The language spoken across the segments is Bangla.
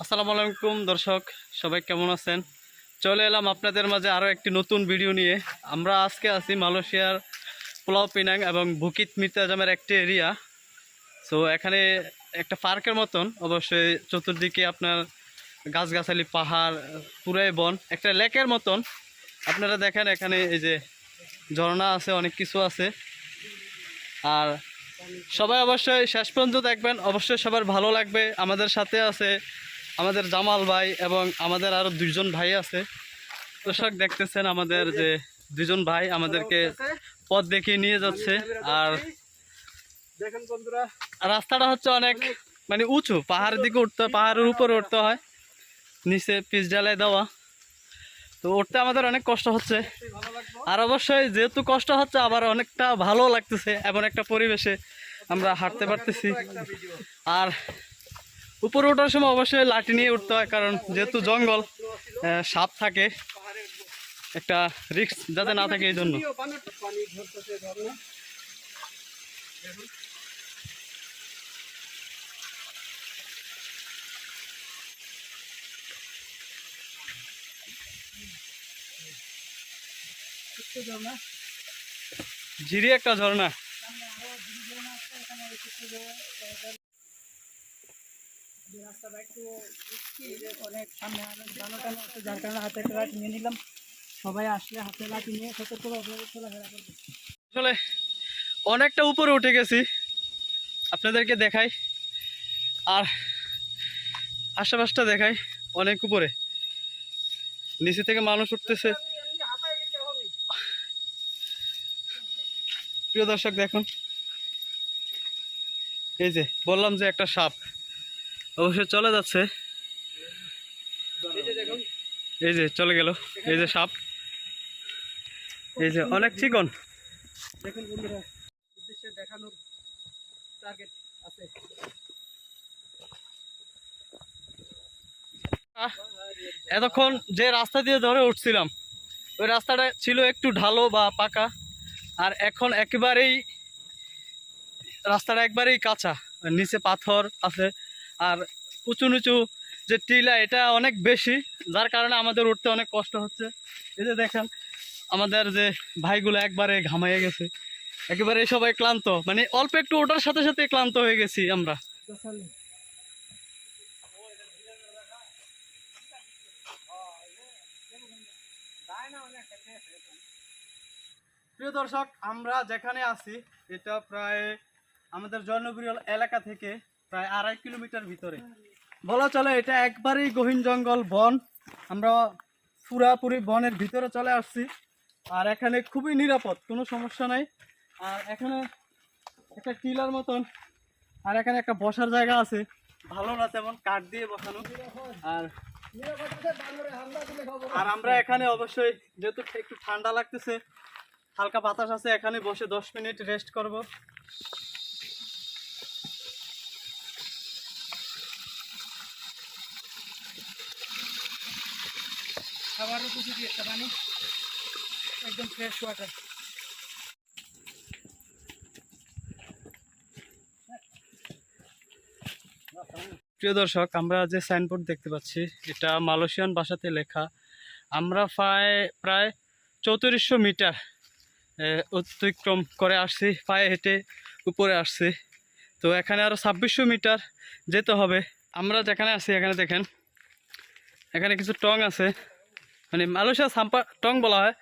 আসসালামু আলাইকুম, দর্শক। সবাই কেমন আছেন? চলে এলাম আপনাদের মাঝে আরও একটি নতুন ভিডিও নিয়ে। আমরা আজকে আছি মালয়েশিয়ার পোলাও পিনাং এবং বুকিত মির্তাজামের একটি এরিয়া। সো এখানে একটা পার্কের মতন, অবশ্যই চতুর্দিকে আপনার গাছগাছালি, পাহাড়, পুরাই বন, একটা লেকের মতন। আপনারা দেখেন এখানে এই যে ঝর্ণা আছে, অনেক কিছু আছে। আর সবাই অবশ্যই শেষ পর্যন্ত দেখবেন। অবশ্যই সবার ভালো লাগবে। আমাদের সাথে আছে আমাদের জামাল ভাই এবং আমাদের আরও দুইজন ভাই আছে। দর্শক দেখতেছেন আমাদের যে দুজন ভাই আমাদেরকে পথ দেখিয়ে নিয়ে যাচ্ছে। আর দেখেন বন্ধুরা। রাস্তাটা হচ্ছে অনেক মানে উঁচু পাহাড়ের দিকে উঠতে পাহাড়ের উপরে উঠতে হয় নিচে পিচ ঢালাই দেওয়া। তো উঠতে আমাদের অনেক কষ্ট হচ্ছে। আর অবশ্যই যেহেতু কষ্ট হচ্ছে আবার অনেকটা ভালো লাগতেছে এমন একটা পরিবেশে আমরা হাঁটতে পারতেছি। আর উপরে ওঠার সময় অবশ্যই লাঠি নিয়ে উঠতে হয়, কারণ যেহেতু জঙ্গল সাপ থাকে, একটা রিস্ক যাতে না থাকে এই জন্য। ঝিরি একটা ঝর্ণা। অনেকটা উপরে উঠে গেছি। আপনাদেরকে দেখাই। আর আশেপাশটা দেখাই, অনেক উপরে। নিচে থেকে মানুষ উঠতেছে। প্রিয় দর্শক, দেখুন। এই যে, বললাম যে একটা সাপ। অবশ্যই চলে যাচ্ছে। এই যে চলে গেল এই যে সাপ। এই যে অনেক চিকন। দেখুন বন্ধুরা উদ্দেশ্যে দেখানোর টার্গেট আছে। আহ, এতক্ষণ যে রাস্তা দিয়ে ধরে উঠছিলাম ওই রাস্তাটা ছিল একটু ঢালো বা পাকা আর এখন একেবারেই রাস্তাটা একবারেই কাঁচা। নিচে পাথর আছে আর উঁচু নিচু যে টিলা, এটা অনেক বেশি, যার কারণে আমাদের উঠতে অনেক কষ্ট হচ্ছে। এই যে দেখেন, আমাদের যে ভাইগুলো একবারে ঘামাইয়ে গেছে। একেবারে সবাই ক্লান্ত মানে অল্প একটু ওঠার সাথে সাথে ক্লান্ত হয়ে গেছি আমরা। প্রিয় দর্শক, আমরা যেখানে আছি, এটা প্রায় আমাদের জনপ্রিয় এলাকা থেকে প্রায় আড়াই কিলোমিটার ভিতরে। বলা চলে এটা একবারেই গহীন জঙ্গল বন। আমরা পুরাপুরি বনের ভিতরে চলে আসছি। আর এখানে খুবই নিরাপদ, কোনো সমস্যা নাই। আর এখানে একটা টিলার মতন, আর এখানে একটা বসার জায়গা আছে। ভালো না তেমন, কাঠ দিয়ে বসানো। আর আর আমরা এখানে অবশ্যই, যেহেতু একটু ঠান্ডা লাগতেছে, হালকা বাতাস আছে, এখানে বসে দশ মিনিট রেস্ট করব। খাবারের কিছু দিয়ে একটা পানি। একদম ফ্রেশ ওয়াটার প্রিয় দর্শক, আমরা যে সাইনবোর্ড দেখতে পাচ্ছি, এটা মালয়েশিয়ান ভাষাতে লেখা, আমরা প্রায় প্রায় চৌত্রিশশো মিটার অতিক্রম করে আসছি, পায়ে হেঁটে উপরে আসছি। তো এখানে আরও ছাব্বিশশো মিটার যেতে হবে। আমরা যেখানে আছি, এখানে দেখেন, এখানে কিছু টং আছে। মানে মালয়েশিয়া সাম্পা টং বলা হয়।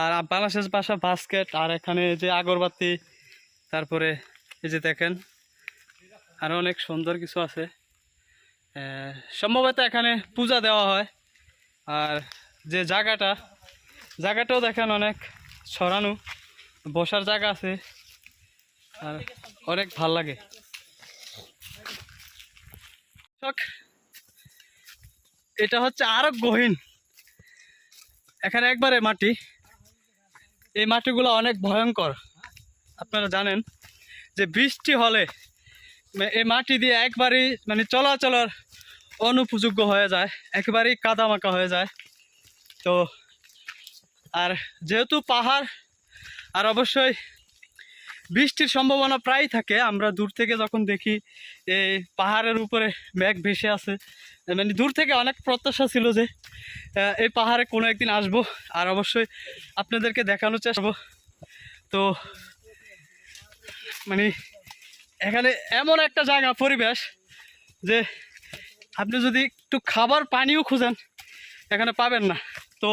আর বাংলাদেশ ভাষা বাস্কেট, আর এখানে যে আগরবাতি, তারপরে এই যে দেখেন আরও অনেক সুন্দর কিছু আছে। সম্ভবত এখানে পূজা দেওয়া হয়। আর যে জায়গাটা, জায়গাটাও দেখেন অনেক ছড়ানো, বসার জায়গা আছে। আর অনেক ভালো লাগে। এটা হচ্ছে আরও গহীন। এখানে একবারে মাটি। এই মাটিগুলো অনেক ভয়ঙ্কর। আপনারা জানেন যে বৃষ্টি হলে এই মাটি দিয়ে একবারই মানে চলাচলার অনুপযোগ্য হয়ে যায়, একেবারেই কাদামাকা হয়ে যায়। তো আর যেহেতু পাহাড়, আর অবশ্যই বৃষ্টির সম্ভাবনা প্রায় থাকে। আমরা দূর থেকে যখন দেখি এই পাহাড়ের উপরে মেঘ ভেসে আছে মানে দূর থেকে অনেক প্রত্যাশা ছিল যে এই পাহাড়ে কোনো একদিন আসব। আর অবশ্যই আপনাদেরকে দেখানোর চেষ্টা তো মানে এখানে এমন একটা জায়গা, পরিবেশ যে আপনি যদি একটু খাবার পানিও খুঁজেন, এখানে পাবেন না। তো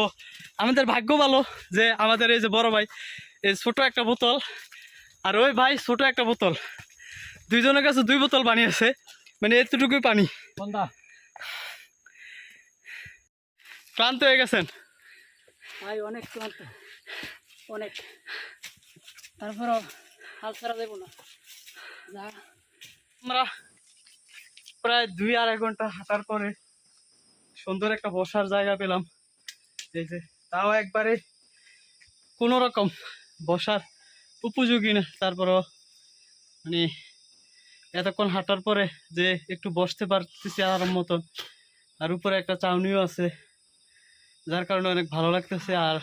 আমাদের ভাগ্য ভালো যে আমাদের এই যে বড় ভাই, এই ছোটো একটা বোতল আর ওই ভাই ছোট একটা বোতল। দুইজনের কাছে দুই বোতল পানি আছে। মানে এতটুকুই পানি। ক্লান্ত হয়ে গেছেন? ভাই অনেক ক্লান্ত। অনেক। তারপরও হাল ছাড়া দেবো না। যা। আমরা প্রায় দুই আড়াই ঘণ্টা হাঁটার পরে সুন্দর একটা বসার জায়গা পেলাম। এই যে তাও একবারে কোনো রকম বসার উপযোগী না। তারপরও মানে এতক্ষণ হাঁটার পরে যে একটু বসতে পারতেছি আরাম মতন আর উপরে একটা চাউনিও আছে যার কারণে অনেক ভালো লাগতেছে আর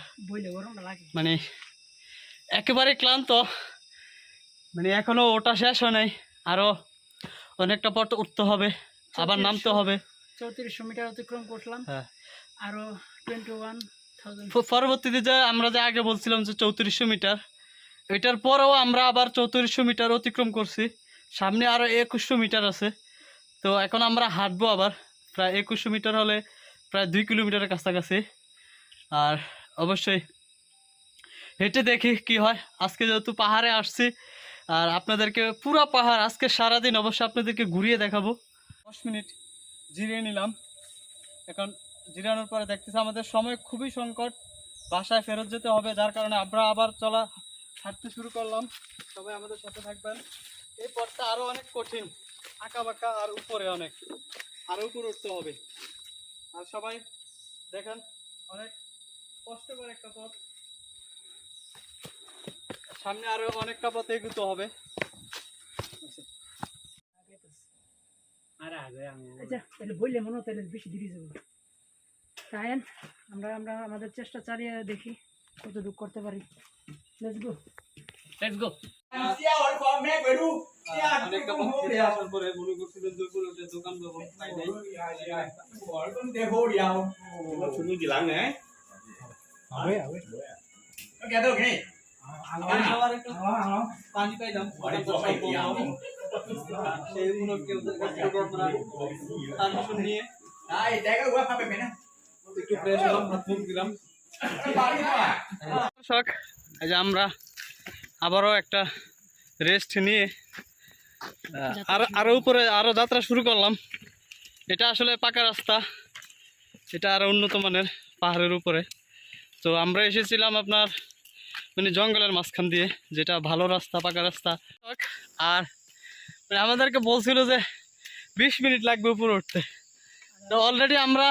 মানে একেবারে ক্লান্ত। মানে এখনও ওটা শেষ হয় নাই আরও অনেকটা পথ উঠতে হবে আবার নামতে হবে। চৌত্রিশশো মিটার অতিক্রম করলাম হ্যাঁ। আরও টোয়েন্টি ওয়ান পরবর্তীতে যে আমরা যে আগে বলছিলাম যে চৌত্রিশশো মিটার এটার পরেও আমরা আবার চৌত্রিশশো মিটার অতিক্রম করছি। সামনে আরও একুশশো মিটার আছে। তো এখন আমরা হাঁটবো আবার। প্রায় একুশশো মিটার হলে প্রায় দুই কিলোমিটারের কাছাকাছি। আর অবশ্যই হেঁটে দেখি কি হয়। আজকে যেহেতু পাহাড়ে আসছি, আর আপনাদেরকে পুরো পাহাড় আজকে সারাদিন অবশ্যই আপনাদেরকে ঘুরিয়ে দেখাবো। দশ মিনিট জিরিয়ে নিলাম। এখন জিরানোর পরে দেখতেছি আমাদের সময় খুবই সংকট। বাসায় ফেরত যেতে হবে, যার কারণে আমরা আবার চলা হাঁটতে শুরু করলাম। সবাই আমাদের সাথে থাকবেন। এই পথটা আরও অনেক কঠিন, আঁকা বাঁকা আর উপরে অনেক আরও উপরে উঠতে হবে। আর সবাই দেখেন, অনেক কষ্টকর একটা পথ। সামনে আরও অনেকটা পথ এগুতে হবে। তাহলে মনে তাহলে বেশি তাই আমরা আমরা আমাদের চেষ্টা চালিয়ে দেখি কতটুকু করতে পারি। লেটস গো লেটস গো পাই পানি পাইলাম সেই উপলক্ষে ওদের কাছ থেকে আমরা পারমিশন নিয়ে একটু ফ্রেশ হলাম হাত মুখ দিলাম দর্শক এই যে আমরা আবারও একটা রেস্ট নিয়ে আর আরও উপরে আরও যাত্রা শুরু করলাম। এটা আসলে পাকা রাস্তা। এটা আরও উন্নত মানের পাহাড়ের উপরে। তো আমরা এসেছিলাম আপনার মানে জঙ্গলের মাঝখান দিয়ে যেটা ভালো রাস্তা পাকা রাস্তা। আর মানে আমাদেরকে বলছিল যে বিশ মিনিট লাগবে উপরে উঠতে। তো অলরেডি আমরা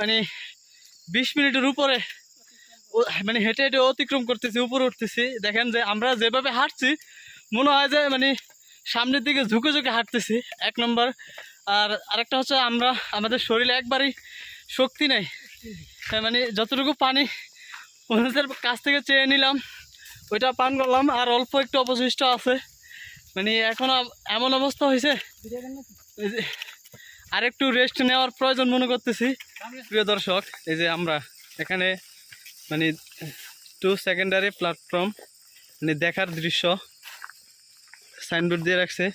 মানে বিশ মিনিটের উপরে মানে হেঁটে হেঁটে অতিক্রম করতেছি উপরে উঠতেছি। দেখেন যে আমরা যেভাবে হাঁটছি মনে হয় যে মানে সামনের দিকে ঝুঁকে ঝুঁকে হাঁটতেছি এক নম্বর। আর আরেকটা হচ্ছে আমরা আমাদের শরীরে একবারই শক্তি নেই। হ্যাঁ, মানে যতটুকু পানি ওনাদের কাছ থেকে চেয়ে নিলাম ওইটা পান করলাম আর অল্প একটু অবশিষ্ট আছে। মানে এখন এমন অবস্থা হয়েছে আর একটু রেস্ট নেওয়ার প্রয়োজন মনে করতেছি। প্রিয় দর্শক এই যে আমরা এখানে মানে টু সেকেন্ডারি প্ল্যাটফর্ম মানে দেখার দৃশ্য সাইনবোর্ড দিয়ে রাখছে।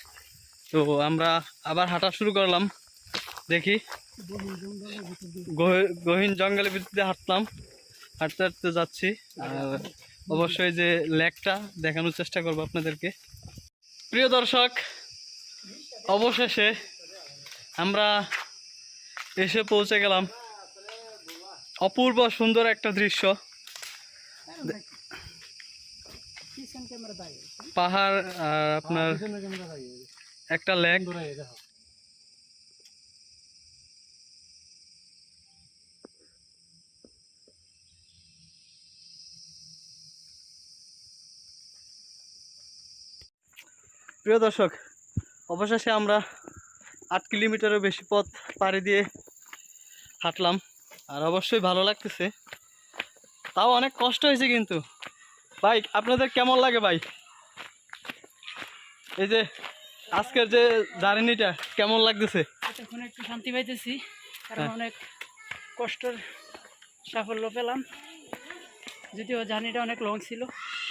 তো আমরা আবার হাঁটা শুরু করলাম। দেখি। গহি- গহীন জঙ্গলের ভিতরে হাঁটলাম। হাঁটতে হাঁটতে যাচ্ছি। আর অবশ্যই যে লেকটা দেখানোর চেষ্টা করব আপনাদেরকে। প্রিয় দর্শক, অবশেষে আমরা এসে পৌঁছে গেলাম। অপূর্ব সুন্দর একটা দৃশ্য। পাহাড় আর আপনার একটা লেক। প্রিয় দর্শক অবশেষে আমরা আট কিলোমিটারের বেশি পথ পাড়ি দিয়ে হাঁটলাম। আর অবশ্যই ভালো লাগতেছে। তাও অনেক কষ্ট হয়েছে কিন্তু। ভাই আপনাদের কেমন লাগে ভাই? এই যে আজকের যে জার্নিটা কেমন লাগতেছে? এখন একটু শান্তি পাইতেছি কারণ হ্যাঁ। অনেক কষ্টের সাফল্য পেলাম। যদিও জার্নিটা অনেক লং ছিল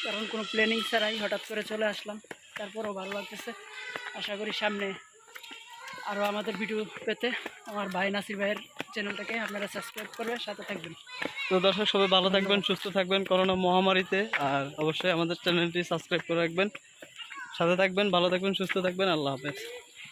কারণ কোনো প্ল্যানিং ছাড়াই হঠাৎ করে চলে আসলাম। তারপরও ভালো লাগতেছে। আশা করি সামনে আরও আমাদের ভিডিও পেতে আমার ভাই নাসির ভাইয়ের চ্যানেলটাকে আপনারা সাবস্ক্রাইব করবেন সাথে থাকবেন। তো দর্শক, সবাই ভালো থাকবেন, সুস্থ থাকবেন, করোনা মহামারীতে, আর অবশ্যই আমাদের চ্যানেলটি সাবস্ক্রাইব করে রাখবেন। সাথে থাকবেন, ভালো থাকবেন, সুস্থ থাকবেন, আল্লাহ হাফেজ।